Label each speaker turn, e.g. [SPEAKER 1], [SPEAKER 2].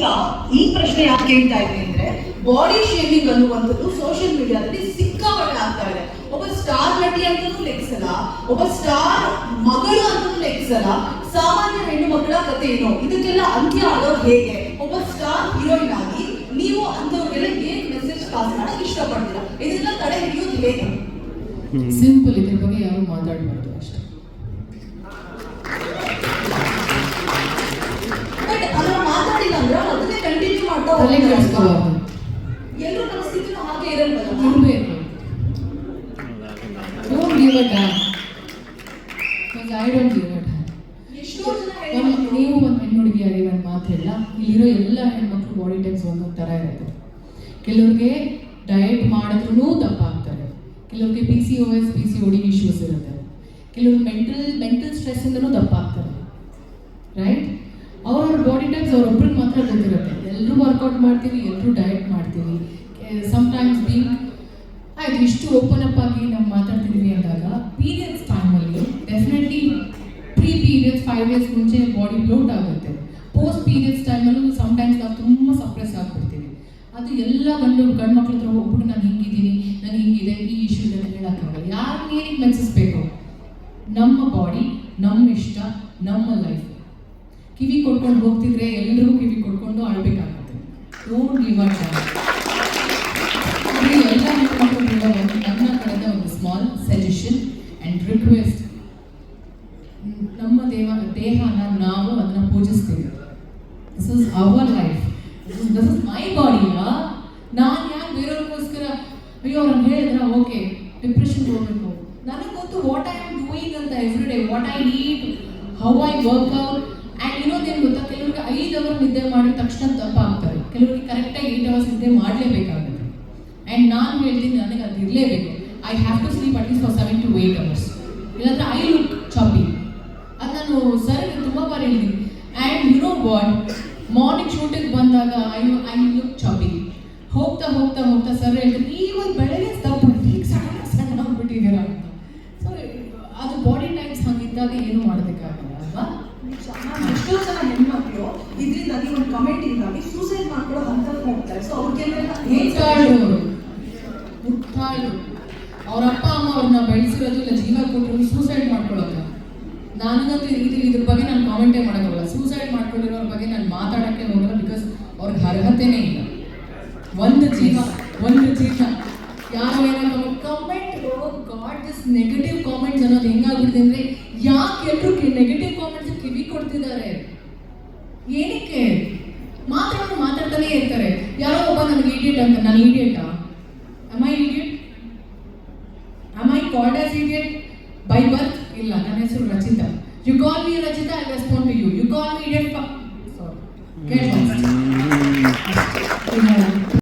[SPEAKER 1] ಈಗ ಈ ಪ್ರಶ್ನೆ ಯಾಕೆ ಕೇಳ್ತಾ ಇದೆ ಅಂದ್ರೆ ಬಾಡಿ ಶೇಮಿಂಗ್ ಅನ್ನುವಂಥದ್ದು ಸೋಷಿಯಲ್ ಮೀಡಿಯಾದಲ್ಲಿ ಸಿಕ್ಕಾಪಟ್ಟೆ ಆಗ್ತಾ ಇದೆ. ಒಬ್ಬ ಸ್ಟಾರ್ ನಟಿ ಅಂತಲೂ ಲೆಕ್ಸಲ್ಲ, ಒಬ್ಬ ಸ್ಟಾರ್ ಮಗಳು ಅಂತಲೂ ಲೆಕ್ಸಲ್ಲ, ಸಾಮಾನ್ಯ ಹೆಣ್ಣು ಮಕ್ಕಳ ಕಥೆ ಏನು? ಇದಕ್ಕೆಲ್ಲ ಅಂತ್ಯ ಆಗೋದು ಹೇಗೆ? ಒಬ್ಬ ಸ್ಟಾರ್ ಹೀರೋಯಿನ್ ಆಗಿ ನೀವು ಅಂತವ್ರಿಗೆಲ್ಲ ಏನ್ ಮೆಸೇಜ್ ಪಾಸ್ ಮಾಡಕ್ ಇಷ್ಟಪಡ್ತೀರಾ? ಇದೆಲ್ಲ ತಡೆ ಹಿಡಿಯೋದು ಹೇಗೆ?
[SPEAKER 2] ಸಿಂಪಲ್ ಇದ್ರ ಬಗ್ಗೆ ಯಾರು ಮಾತಾಡಬಾರ್ದು ಅಷ್ಟೇ. ತಲೆ ಕೆಡಿಸ್ಕೋಬಾರ್ದು
[SPEAKER 1] ಎಲ್ಲರೂ ನಮ್ಮ ಸ್ಥಿತಿನೂ ಹಾಗೆ ಇರಲ್ವಲ್ಲ?
[SPEAKER 2] ಇರಬೇಕು. Don't give a damn I don't give a damn ನೀವು ಒಂದು ಹೆಣ್ಣು ಹುಡುಗಿಯಾಗಿ ನನ್ನ ಮಾತಿಲ್ಲ ಇಲ್ಲಿರೋ ಎಲ್ಲ ಹೆಣ್ಮಕ್ಳು ಬಾಡಿ ಟೈಪ್ಸ್ ಒಂದೊಂದು ಥರ ಇರುತ್ತೆ. ಕೆಲವ್ರಿಗೆ ಡಯಟ್ ಮಾಡಿದ್ರೂ ದಪ್ಪ ಆಗ್ತಾರೆ ಕೆಲವ್ರಿಗೆ P C O S P C O D issues ಇರುತ್ತೆ. ಕೆಲವ್ರು ಮೆಂಟಲ್ ಮೆಂಟಲ್ ಸ್ಟ್ರೆಸ್ಸಿಂದನೂ ದಪ್ಪ ಆಗ್ತಾರೆ ರೈಟ್ ಅವ್ರವ್ರ ಬಾಡಿ ಟೈಪ್ಸ್ ಅವ್ರೊಬ್ರಿಗೆ ಮಾತ್ರ ಗೊತ್ತಿರುತ್ತೆ ಎಲ್ಲರೂ ವರ್ಕೌಟ್ ಮಾಡ್ತೀವಿ, ಎಲ್ಲರೂ ಡಯಟ್ ಮಾಡ್ತೀವಿ. ಸಮ್ಟೈಮ್ಸ್ ಬೀ ಆಯ್ತು, ಇಷ್ಟು ಓಪನ್ ಅಪ್ ಆಗಿ ನಾವು ಮಾತಾಡ್ತಿದ್ದೀವಿ ಅಂದಾಗ ಪೀರಿಯಡ್ಸ್ ಟೈಮಲ್ಲಿ definitely pre periods five years ಮುಂಚೆ ಬಾಡಿ ಬ್ಲೋಟ್ ಆಗುತ್ತೆ. ಪೋಸ್ಟ್ ಪೀರಿಯಡ್ಸ್ ಟೈಮಲ್ಲೂ ಸಮ್ಟೈಮ್ಸ್ ನಾವು ತುಂಬ ಸಪ್ರೆಸ್ ಆಗ್ಬಿಡ್ತೀವಿ. ಅದು ಎಲ್ಲ ಗಂಡು ಗಂಡು ಮಕ್ಳ ಹತ್ರ ಹೋಗ್ಬಿಟ್ಟು ನಾನು ಹಿಂಗಿದ್ದೀನಿ, ನಾನು ಹಿಂಗಿದೆ, ಈ ಇಶ್ಯೂ ಅಂತ ಹೇಳೋಕ್ಕಾಗಲ್ಲ. ಯಾರು ಏನಿಗೆ ಮೆಚ್ಚಿಸ್ಬೇಕು ನಮ್ಮ ಬಾಡಿ ನಮ್ಮ ಇಷ್ಟ, ನಮ್ಮ ಲೈಫ್ ಕಿವಿ ಕೊಡ್ಕೊಂಡು ಹೋಗ್ತಿದ್ರೆ ಎಲ್ರಿಗೂ ಕಿವಿ ಕೊಡ್ಕೊಂಡು ಆಳ್ಬೇಕಾಗುತ್ತೆ. ಡೋಂಟ್ ಗಿವ್ ಅ ಈ ಎಲ್ಲ ನನ್ನ ಕಡೆದ ಒಂದು ಸ್ಮಾಲ್ ಸಜೆಷನ್ ಆ್ಯಂಡ್ ರಿಕ್ವೆಸ್ಟ್ ನಮ್ಮ ದೇವ, ದೇಹನ ನಾವು ಅದನ್ನ ಪೂಜಿಸ್ತೀವಿ. This is our life this is my body ನಾನು ಯಾಕೆ ಬೇರೆಯವ್ರಿಗೋಸ್ಕರ ಅಯ್ಯೋ, ಅವ್ರನ್ನ ಹೇಳಿದ್ರ ಓಕೆ ಡಿಪ್ರೆಷನ್ ಹೋಗ್ಬೇಕು. ನನಗೆ ಗೊತ್ತು ವಾಟ್ ಐ ಆಮ್ ಡೂಯಿಂಗ್ ಅಂತ every day what I need how I work out and ಇನ್ನೊಂದೇನು ಗೊತ್ತಾ ಕೆಲವ್ರಿಗೆ ಐದು ಅವರ್ ನಿದ್ದೆ ಮಾಡಿದ ತಕ್ಷಣ ದಪ್ಪ ಆಗ್ತಾರೆ. ಕೆಲವರಿಗೆ ಕರೆಕ್ಟಾಗಿ ಏಟ್ ಅವರ್ಸ್ ನಿದ್ದೆ ಮಾಡಲೇಬೇಕಾಗುತ್ತೆ. ಆ್ಯಂಡ್ ನಾನು ಹೇಳ್ತೀನಿ ನನಗೆ ಅದು ಇರಲೇಬೇಕು. I have to sleep at least for seven to eight hours ಇಲ್ಲಾಂದ್ರೆ ಐ ಲುಕ್ ಚಾಪಿ ಅದು ನಾನು ಸರ್ ತುಂಬ ಬಾರಿ ಹೇಳಿದ್ದೀನಿ. And you know what morning shooting ಬಂದಾಗ ಐ ಐ ಲುಕ್ ಚಾಪಿ ಹೋಗ್ತಾ ಹೋಗ್ತಾ ಹೋಗ್ತಾ ಸರ್ ಹೇಳ್ತೀನಿ ಇವತ್ತು ಬೆಳಗ್ಗೆ ದಪ್ಪ ಈಗ ಸಣ್ಣ ಸಣ್ಣ ಆಗ್ಬಿಟ್ಟಿದ್ದೀರ ಅಂತ. ಸೊ ಅದು ಬಾಡಿ ಟೈಪ್ಸ್ ಹಂಗಿದ್ದಾಗ ಏನು ಮಾಡೋದಕ್ಕಾಗಲ್ಲ ಅಲ್ವಾ
[SPEAKER 1] ನಿಜ. ನಾನ್ ಎಷ್ಟೋ ಜನ ಹೆಣ್ಮಕ್ಳು ಇದರಿಂದಾಗಿ ಒಂದು ಕಮೆಂಟ್ ಇಂದಾಗಿ ಸೂಸೈಡ್ ಮಾಡ್ಕೊಳ್ಳೋ ಹಂತಕ್ಕೆ ಹೋಗ್ತಾರೆ. ಸೊ ಅವ್ರಿಗೆಲ್ಲ
[SPEAKER 2] ಮುಟ್ಟಾಳು ಮುಟ್ಟಾಳು ಅವ್ರ ಅಪ್ಪ ಅಮ್ಮ ಅವ್ರನ್ನ ಬೆಳೆಸಿರೋದು ಇಲ್ಲ ಜೀವ ಕೊಟ್ಟರು ಸೂಸೈಡ್ ಮಾಡ್ಕೊಳ್ಳೋದು ನನಗಂತೂ ಇದು ಇದ್ರ ಬಗ್ಗೆ ನಾನು ಕಾಮೆಂಟೇ ಮಾಡೋಕ್ಕಾಗಲ್ಲ. ಸೂಸೈಡ್ ಮಾಡ್ಕೊಂಡಿರೋರ ಬಗ್ಗೆ ನಾನು ಮಾತಾಡೋಕ್ಕೆ ಹೋಗಲ್ಲ ಬಿಕಾಸ್ ಅವ್ರಿಗೆ ಅರ್ಹತೆನೇ ಇಲ್ಲ. ಒಂದು ಜೀವ ಒಂದು ಜೀವ. ಯಾರು ಏನೋ comment got this negative comments ಅನ್ನೋದು ಹೆಂಗಾಗ್ಬಿಡ್ತೀನಿ ಅಂದರೆ ಯಾಕೆ ಎಲ್ಲರೂ ನೆಗೆಟಿವ್ ಕಾಮೆಂಟ್ಸ್ ಕಿವಿ ಕೊಡ್ತಿದ್ದಾರೆ? ಏನಕ್ಕೆ? ಮಾತಾಡೋದು ಮಾತಾಡ್ತಾನೆ ಇರ್ತಾರೆ. ಯಾರೋ ಒಬ್ಬ ನನಗೆ ಇಡಿಯಟ್ ಅಂತ, ನಾನು ಇಡಿಯಟಾ am I idiot am I called as idiot by birth